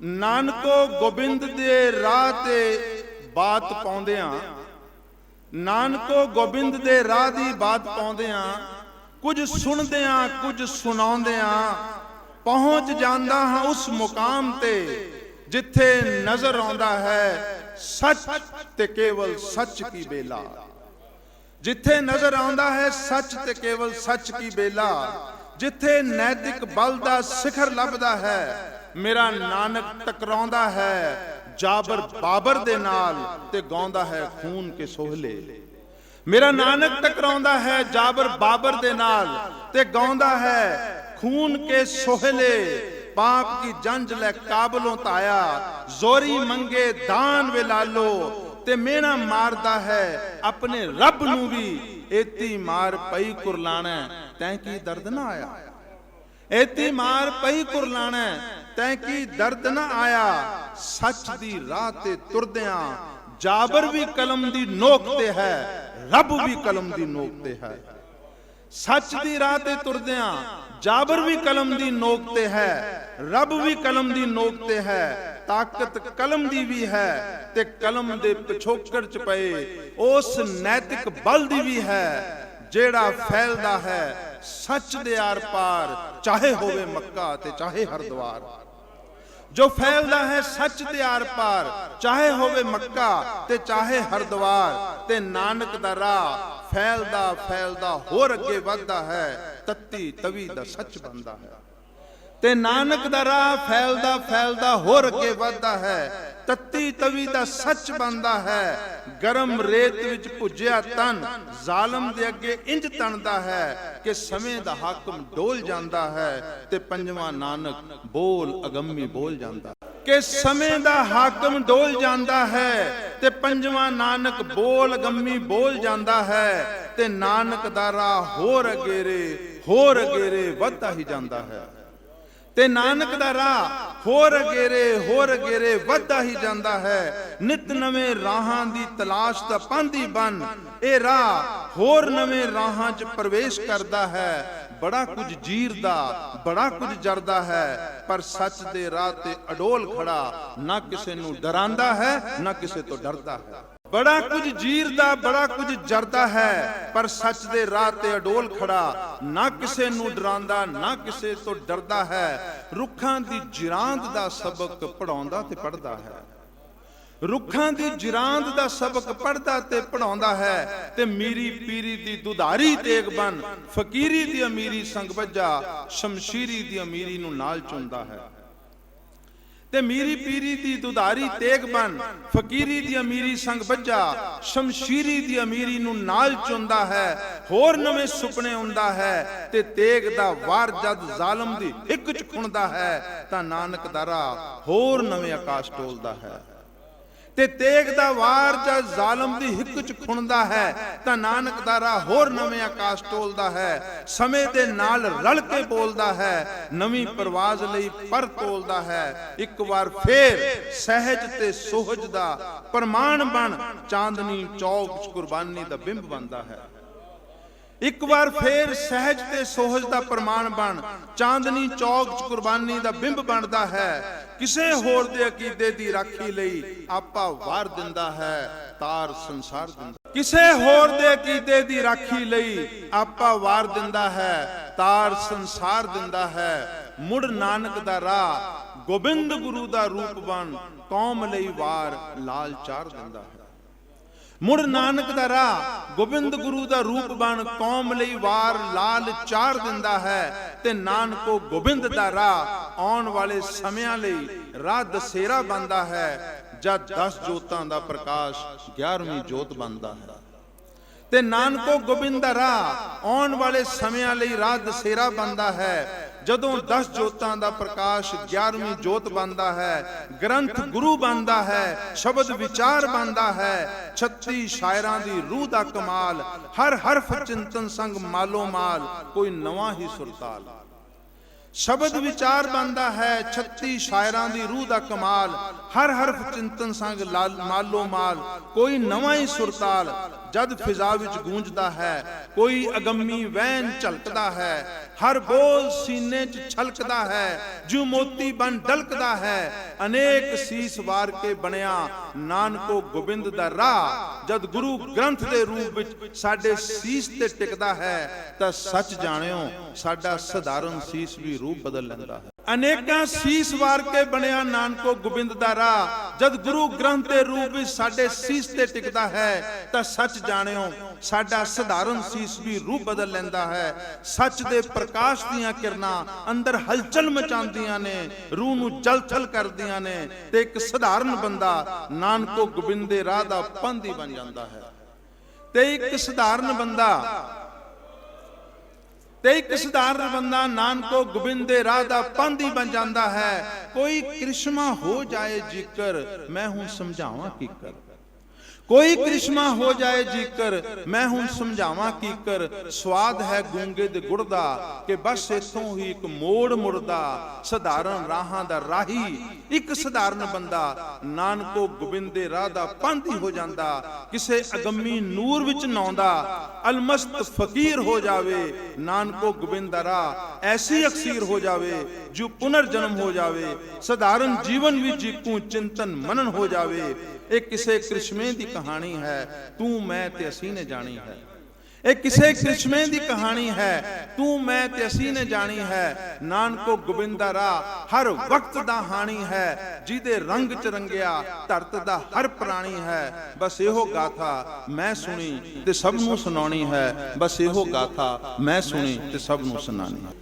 ਨਾਨਕੋ ਗੋਬਿੰਦ ਦੇ ਰਾਹ ਤੇ ਬਾਤ ਪਾਉਂਦਿਆਂ, ਨਾਨਕੋ ਗੋਬਿੰਦ ਦੇ ਰਾਹ ਦੀ ਬਾਤ ਪਾਉਂਦਿਆਂ, ਕੁਝ ਸੁਣਦਿਆਂ, ਕੁਝ ਸੁਣਾਉਂਦਿਆਂ ਪਹੁੰਚ ਜਾਂਦਾ ਹਾਂ ਉਸ ਮੁਕਾਮ ਤੇ ਜਿੱਥੇ ਨਜ਼ਰ ਆਉਂਦਾ ਹੈ ਸੱਚ ਤੇ ਕੇਵਲ ਸੱਚ ਕੀ ਬੇਲਾ। ਜਿੱਥੇ ਨਜ਼ਰ ਆਉਂਦਾ ਹੈ ਸੱਚ ਤੇ ਕੇਵਲ ਸੱਚ ਕੀ ਬੇਲਾ, ਜਿੱਥੇ ਨੈਤਿਕ ਬਲ ਦਾ ਸਿਖਰ ਲੱਭਦਾ ਹੈ ਮੇਰਾ ਨਾਨਕ ਟਕਰਾਉਂਦਾ ਹੈ, ਜਾਬਰ ਬਾਬਰ ਦੇ ਨਾਲ ਤੇ ਗਾਉਂਦਾ ਹੈ ਖੂਨ ਕੇ ਸੋਹਲੇ। ਮੇਰਾ ਨਾਨਕ ਟਕਰਾਉਂਦਾ ਹੈ, ਜਾਬਰ ਬਾਬਰ ਦੇ ਨਾਲ ਤੇ ਗਾਉਂਦਾ ਹੈ ਖੂਨ ਕੇ ਸੋਹਲੇ। ਪਾਪ ਕੀ ਜੰਜ ਲੈ ਕਾਬਲੋਂ ਤਾਇਆ ਜ਼ੋਰੀ ਮੰਗੇ ਦਾਨ ਵੇ ਲਾਲੋ ਤੇ ਮੇਣਾ ਮਾਰਦਾ ਹੈ ਆਪਣੇ ਰੱਬ ਨੂੰ ਵੀ। ਏਤੀ ਮਾਰ ਪਈ ਕੁਰਲਾਣਾ, ਤੈਂ ਕੀ ਦਰਦ ਨਾ ਆਇਆ? ਏਤੀ ਮਾਰ ਪਈ ਕੁਰਲਾਣਾ ਤੈਂ ਕੀ ਦਰਦ ਨਾ ਆਇਆ? ਸੱਚ ਦੀ ਰਾਹ ਤੇ ਤੁਰਦਿਆਂ ਜਾਬਰ ਵੀ ਕਲਮ ਦੀ ਨੋਕ ਤੇ ਹੈ, ਰੱਬ ਵੀ ਕਲਮ ਦੀ ਨੋਕ ਤੇ ਹੈ। ਸੱਚ ਦੀ ਰਾਹ ਤੇ ਤੁਰਦਿਆਂ ਜਾਬਰ ਵੀ ਕਲਮ ਦੀ ਨੋਕ ਤੇ ਹੈ, ਰੱਬ ਵੀ ਕਲਮ ਦੀ ਨੋਕ ਤੇ ਹੈ, ਤਾਕਤ ਕਲਮ ਦੀ ਵੀ ਹੈ ਤੇ ਕਲਮ ਦੇ ਪਿਛੋਕੜ ਚ ਪਏ, ਉਸ ਨੈਤਿਕ ਬਲ ਦੀ ਵੀ ਹੈ, ਜਿਹੜਾ ਫੈਲਦਾ ਹੈ ਸੱਚ ਦੇ ਆਰ ਪਾਰ, ਚਾਹੇ ਹੋਵੇ ਮੱਕਾ ਤੇ ਚਾਹੇ ਹਰਦੁਆਰ। ਜੋ ਫੈਲਦਾ ਹੈ ਸੱਚ ਦੇ ਆਰ ਪਾਰ, ਚਾਹੇ ਹੋਵੇ ਮੱਕਾ ਤੇ ਚਾਹੇ ਹਰਦੁਆਰ, ਤੇ ਨਾਨਕ ਦਾ ਰਾਹ ਫੈਲਦਾ ਫੈਲਦਾ, ਹੋਰ ਅੱਗੇ ਵੱਧਦਾ ਹੈ, ਤੱਤੀ ਤਵੀ ਦਾ ਸੱਚ ਬਣਦਾ ਹੈ। ਤੇ ਨਾਨਕ ਦਾ ਰਾਹ ਫੈਲਦਾ ਫੈਲਦਾ, ਹੋਰ ਅੱਗੇ ਵੱਧਦਾ ਹੈ, ਤੱਤੀ ਤਵੀ ਦਾ ਸੱਚ ਬਣਦਾ ਹੈ ਗਰਮ ਰੇਤ ਵਿੱਚ ਭੁੱਜਿਆ ਤਨ ਜ਼ਾਲਮ ਦੇ ਅੱਗੇ ਇੰਜ ਤਣਦਾ ਹੈ ਕਿ ਸਮੇਂ ਦਾ ਹਾਕਮ ਡੋਲ ਜਾਂਦਾ ਹੈ ਤੇ ਪੰਜਵਾਂ ਨਾਨਕ ਬੋਲ ਅਗੰਮੀ ਬੋਲ ਜਾਂਦਾ ਕਿ ਸਮੇਂ ਦਾ ਹਾਕਮ ਡੋਲ ਜਾਂਦਾ ਹੈ ਤੇ ਪੰਜਵਾਂ ਨਾਨਕ ਬੋਲ ਅਗੰਮੀ ਬੋਲ ਜਾਂਦਾ ਹੈ ਤੇ ਨਾਨਕ ਦਾ ਰਾਹ ਹੋਰ ਅਗੇਰੇ ਹੋਰ ਅਗੇਰੇ ਵੱਧਦਾ ਹੀ ਜਾਂਦਾ ਹੈ। ਤੇ ਨਾਨਕ ਦਾ ਰਾਹ ਹੋਰ ਅਗੇਰੇ ਹੋਰ ਅਗੇਰੇ ਵੱਧਦਾ ਹੀ ਜਾਂਦਾ ਹੈ। ਨਿਤ ਨਵੇਂ ਰਾਹਾਂ ਦੀ ਤਲਾਸ਼ ਤਾਂ ਪਾਂਦੀ ਬਨ। ਇਹ ਰਾਹ ਹੋਰ ਨਵੇਂ ਰਾਹਾਂ 'ਚ ਪ੍ਰਵੇਸ਼ ਕਰਦਾ ਹੈ। ਬੜਾ ਕੁਝ ਜੀਰਦਾ, ਬੜਾ ਕੁਝ ਜਰਦਾ ਹੈ, ਪਰ ਸੱਚ ਦੇ ਰਾਹ ਤੇ ਅਡੋਲ ਖੜਾ ਨਾ ਕਿਸੇ ਨੂੰ ਡਰਾਂਦਾ ਹੈ, ਨਾ ਕਿਸੇ ਤੋਂ ਡਰਦਾ ਹੈ। ਬੜਾ ਕੁਝ ਜੀਰਦਾ ਬੜਾ ਕੁਝ ਜਰਦਾ ਹੈ, ਪਰ ਸੱਚ ਦੇ ਰਾਹ ਤੇ ਅਡੋਲ ਖੜਾ, ਨਾ ਕਿਸੇ ਨੂੰ ਡਰਾਉਂਦਾ, ਨਾ ਕਿਸੇ ਤੋਂ ਡਰਦਾ ਹੈ। ਰੁੱਖਾਂ ਦੀ ਜਿਰਾਂਦ ਦਾ ਸਬਕ ਪੜਾਉਂਦਾ ਤੇ ਪੜਦਾ ਹੈ। ਰੁੱਖਾਂ ਦੀ ਜਿਰਾਂਦ ਦਾ ਸਬਕ ਪੜਦਾ ਤੇ ਪੜਾਉਂਦਾ ਹੈ ਤੇ ਮੀਰੀ ਪੀਰੀ ਦੀ ਦੁਧਾਰੀ ਤੇਗ ਬਨ ਫਕੀਰੀ ਦੀ ਅਮੀਰੀ ਸੰਗ ਵੱਜਾ, ਸ਼ਮਸ਼ੀਰੀ ਦੀ ਅਮੀਰੀ ਨੂੰ ਨਾਲ ਚੁੰਦਾ ਹੈ। ਤੇ ਮੀਰੀ ਪੀਰੀ ਦੀ ਦੁਧਾਰੀ ਤੇਗ ਬਨ ਫਕੀਰੀ ਦੀ ਅਮੀਰੀ ਸੰਗ ਬੱਜਾ ਸ਼ਮਸ਼ੀਰੀ ਦੀ ਅਮੀਰੀ ਨੂੰ ਨਾਲ ਚੁੰਦਾ ਹੈ, ਹੋਰ ਨਵੇਂ ਸੁਪਨੇ ਹੁੰਦਾ ਹੈ, ਤੇ ਤੇਗ ਦਾ ਵਾਰ ਜਦ ਜ਼ਾਲਮ ਦੀ ਹਿੱਕ ਚ ਖੁਣਦਾ ਹੈ, ਤਾਂ ਨਾਨਕ ਦਾ ਰਾਹ ਹੋਰ ਨਵੇਂ ਆਕਾਸ਼ ਟੋਲਦਾ ਹੈ। ਤੇ ਤੇਗ ਦਾ ਵਾਰ ਜਾਂ ਜ਼ਾਲਮ ਦੀ ਹਿੱਕ ਚ ਖੁਣਦਾ ਹੈ, ਤਾਂ ਨਾਨਕ ਦਾ ਰਾਹ ਹੋਰ ਨਵੇਂ ਆਕਾਸ਼ ਟੋਲਦਾ ਹੈ, ਸਮੇਂ ਦੇ ਨਾਲ ਰਲ ਕੇ ਬੋਲਦਾ ਹੈ, ਨਵੀਂ ਪ੍ਰਵਾਜ਼ ਲਈ ਪਰ ਤੋਲਦਾ ਹੈ, ਇੱਕ ਵਾਰ ਫੇਰ ਸਹਿਜ ਤੇ ਸੋਹਜ ਦਾ ਪ੍ਰਮਾਣ ਬਣ ਚਾਂਦਨੀ ਚੌਕ ਚ ਕੁਰਬਾਨੀ ਦਾ ਬਿੰਬ ਬਣਦਾ ਹੈ। ਇੱਕ ਵਾਰ ਫੇਰ ਸਹਿਜ ਤੇ ਸੋਹਜ ਦਾ ਪ੍ਰਮਾਣ ਬਣ ਚਾਂਦਨੀ ਚੌਕ ਚ ਕੁਰਬਾਨੀ ਦਾ ਬਿੰਬ ਬਣਦਾ ਹੈ ਕਿਸੇ ਹੋਰ ਦੇ ਅਕੀਦੇ ਦੀ ਰਾਖੀ ਲਈ ਆਪਾ ਵਾਰ ਦਿੰਦਾ ਹੈ, ਤਾਰ ਸੰਸਾਰ ਦਿੰਦਾ ਕਿਸੇ ਹੋਰ ਦੇ ਅਕੀਦੇ ਦੀ ਰਾਖੀ ਲਈ ਆਪਾ ਵਾਰ ਦਿੰਦਾ ਹੈ, ਤਾਰ ਸੰਸਾਰ ਦਿੰਦਾ ਹੈ। ਮੁੜ ਨਾਨਕ ਦਾ ਰਾਹ, ਗੋਬਿੰਦ ਗੁਰੂ ਦਾ ਰੂਪ ਬਣ, ਕੌਮ ਲਈ ਵਾਰ ਲਾਲ ਚਾਰ ਦਿੰਦਾ ਹੈ। ਮੁੜ ਨਾਨਕ ਦਾ ਰਾਹ, ਗੋਬਿੰਦ ਗੁਰੂ ਦਾ ਰੂਪ ਬਣ ਕੌਮ ਲਈ ਵਾਰ ਲਾਲ ਚਾਰ ਦਿੰਦਾ ਹੈ ਤੇ ਨਾਨਕੋ ਗੋਬਿੰਦ ਦਾ ਰਾਹ ਆਉਣ ਵਾਲੇ ਸਮਿਆਂ ਲਈ ਰਾਹ ਦਸੇਰਾ ਬੰਦਾ ਹੈ ਜਦ 10 ਜੋਤਾਂ ਦਾ ਪ੍ਰਕਾਸ਼ 11ਵੀਂ ਜੋਤ ਬੰਦਾ ਹੈ। ਤੇ ਨਾਨਕੋ ਗੋਬਿੰਦ ਦਾ ਰਾਹ ਆਉਣ ਵਾਲੇ ਸਮਿਆਂ ਲਈ ਰਾਹ ਦਸੇਰਾ ਬੰਦਾ ਹੈ ਜਦੋਂ 10 ਜੋਤਾਂ ਦਾ ਪ੍ਰਕਾਸ਼ 11ਵੀਂ ਜੋਤ ਬਣਦਾ ਹੈ, ਗ੍ਰੰਥ ਗੁਰੂ ਬਣਦਾ ਹੈ, ਸ਼ਬਦ ਵਿਚਾਰ ਬਣਦਾ ਹੈ 36 ਸ਼ਾਇਰਾਂ ਦੀ ਰੂਹ ਦਾ ਕਮਾਲ, ਹਰ ਹਰਫ ਚਿੰਤਨ ਸੰਗ ਮਾਲੋ ਮਾਲ, ਕੋਈ ਨਵਾਂ ਹੀ ਸੁਰਤਾਲ। ਸ਼ਬਦ ਵਿਚਾਰ ਬੰਦਾ ਹੈ 36 ਸ਼ਾਇਰਾਂ ਦੀ ਰੂਹ ਦਾ ਕਮਾਲ, ਹਰ ਹਰਫ ਚਿੰਤਨ ਸੰਗ ਲਾਲ ਮਾਲੋ ਮਾਲ, ਕੋਈ ਨਵਾਂ ਹੀ ਸੁਰਤਾਲ। ਜਦ ਫਿਜ਼ਾ ਵਿੱਚ ਗੂੰਜਦਾ ਹੈ, ਕੋਈ ਅਗੰਮੀ ਵਹਿਣ ਝਲਕਦਾ ਹੈ ਹਰ ਬੋਲ ਸੀਨੇ 'ਚ ਛਲਕਦਾ ਹੈ ਜੋ ਮੋਤੀ ਬਨ ਡਲਕਦਾ ਹੈ। ਅਨੇਕ ਸੀਸ ਵਾਰ ਕੇ ਬਣਿਆ, ਨਾਨਕੋ ਗੋਬਿੰਦ ਦਾ ਰਾਹ। ਜਦ ਗੁਰੂ ਗ੍ਰੰਥ ਦੇ ਰੂਪ ਵਿੱਚ ਸਾਡੇ ਸੀਸ ਤੇ ਟਿਕਦਾ ਹੈ, ਤਾਂ ਸੱਚ ਜਾਣਿਓ, ਸਾਡਾ ਸਧਾਰਨ ਸੀਸ ਵੀ ਰੂਪ ਬਦਲ ਲੈਂਦਾ ਹੈ। ਅਨੇਕਾਂ ਸੀਸ ਵਾਰ ਕੇ ਬਣਿਆ, ਨਾਨਕੋ ਗੋਬਿੰਦ ਦਾ ਰਾਹ। ਜਦ ਗੁਰੂ ਗ੍ਰੰਥ ਦੇ ਰੂਪ ਵਿੱਚ ਸਾਡੇ ਸੀਸ ਤੇ ਟਿਕਦਾ ਹੈ, ਤਾਂ ਸੱਚ ਜਾਣਿਓ ਸਾਡਾ ਸਧਾਰਨ ਸੀਸ ਵੀ ਰੂਪ ਬਦਲ ਲੈਂਦਾ ਹੈ। ਸੱਚ ਦੇ ਪ੍ਰਕਾਸ਼ ਦੀਆਂ ਕਿਰਨਾਂ ਅੰਦਰ ਹਲਚਲ ਮਚਾਉਂਦੀਆਂ ਨੇ, ਰੂਹ ਨੂੰ ਜਲਥਲ ਕਰਦੀਆਂ ਨੇ ਤੇ ਇੱਕ ਸਧਾਰਨ ਬੰਦਾ ਨਾਨਕੋ ਗੋਬਿੰਦੇ ਰਾਹ ਦਾ ਪੰਧੀ ਬਣ ਜਾਂਦਾ ਹੈ। ਤੇ ਇੱਕ ਸਧਾਰਨ ਬੰਦਾ, ਤੇ ਇੱਕ ਸਧਾਰਨ ਬੰਦਾ ਨਾਨਕੋ ਗੋਬਿੰਦ ਦੇ ਰਾਹ ਦਾ ਪੰਧੀ ਬਣ ਜਾਂਦਾ ਹੈ। ਕੋਈ ਕ੍ਰਿਸ਼ਮਾ ਹੋ ਜਾਏ ਜ਼ਿਕਰ ਮੈਂ ਹੁਣ ਸਮਝਾਵਾਂ ਕੀ ਕਰ। ਕੋਈ ਕ੍ਰਿਸ਼ਮਾ ਹੋ ਜਾਏ ਜੀਕਰ, ਮੈਂ ਹੁਣ ਸਮਝਾਵਾਂ ਕੀ ਸਵਾਦ ਹੈ ਗੂੰਗੇ ਦੇ ਗੁੜ ਦਾ ਕਿ ਬਸ ਇਥੋਂ ਹੀ ਇੱਕ ਮੋੜ ਮੁੜਦਾ, ਸਧਾਰਨ ਰਾਹਾਂ ਦਾ ਰਾਹੀ, ਇੱਕ ਸਧਾਰਨ ਬੰਦਾ, ਨਾਨਕੋ ਗੋਬਿੰਦ ਦੇ ਰਾਹ ਦਾ ਪੰਥੀ ਹੋ ਜਾਂਦਾ, ਕਿਸੇ ਅਗੰਮੀ ਨੂਰ ਵਿੱਚ ਨਾਉਂਦਾ ਅਲਮਸਤ ਫਕੀਰ ਹੋ ਜਾਵੇ, ਨਾਨਕੋ ਗੋਬਿੰਦ ਦਾ ਰਾਹ, ਐਸੀ ਅਕਸੀਰ ਹੋ ਜਾਵੇ, ਜੋ ਪੁਨਰ ਜਨਮ ਹੋ ਜਾਵੇ, ਸਧਾਰਨ ਜੀਵਨ ਵੀ ਜੀਕੂ ਚਿੰਤਨ ਮਨਨ ਹੋ ਜਾਵੇ, ਇਹ ਕਿਸੇ ਕ੍ਰਿਸ਼ਮੇ ਦੀ ਕਹਾਣੀ ਹੈ, ਤੂੰ ਮੈਂ ਤੇ ਅਸੀਂ ਨੇ ਜਾਣੀ ਹੈ। ਇਹ ਕਿਸੇ ਕ੍ਰਿਸ਼ਮੇ ਦੀ ਕਹਾਣੀ ਹੈ, ਤੂੰ ਮੈਂ ਤੇ ਅਸੀਂ ਨੇ ਜਾਣੀ ਹੈ। ਨਾਨਕੋ ਗੋਬਿੰਦਾ ਰਾਹ ਹਰ ਵਕਤ ਦਾ ਹਾਣੀ ਹੈ, ਜਿਹਦੇ ਰੰਗ ਚ ਰੰਗਿਆ, ਧਰਤ ਦਾ ਹਰ ਪ੍ਰਾਣੀ ਹੈ। ਬਸ ਇਹੋ ਗਾਥਾ ਮੈਂ ਸੁਣੀ ਤੇ ਸਭ ਨੂੰ ਸੁਣਾਉਣੀ ਹੈ। ਬਸ ਇਹੋ ਗਾਥਾ ਮੈਂ ਸੁਣੀ ਤੇ ਸਭ ਨੂੰ ਸੁਣਾਣੀ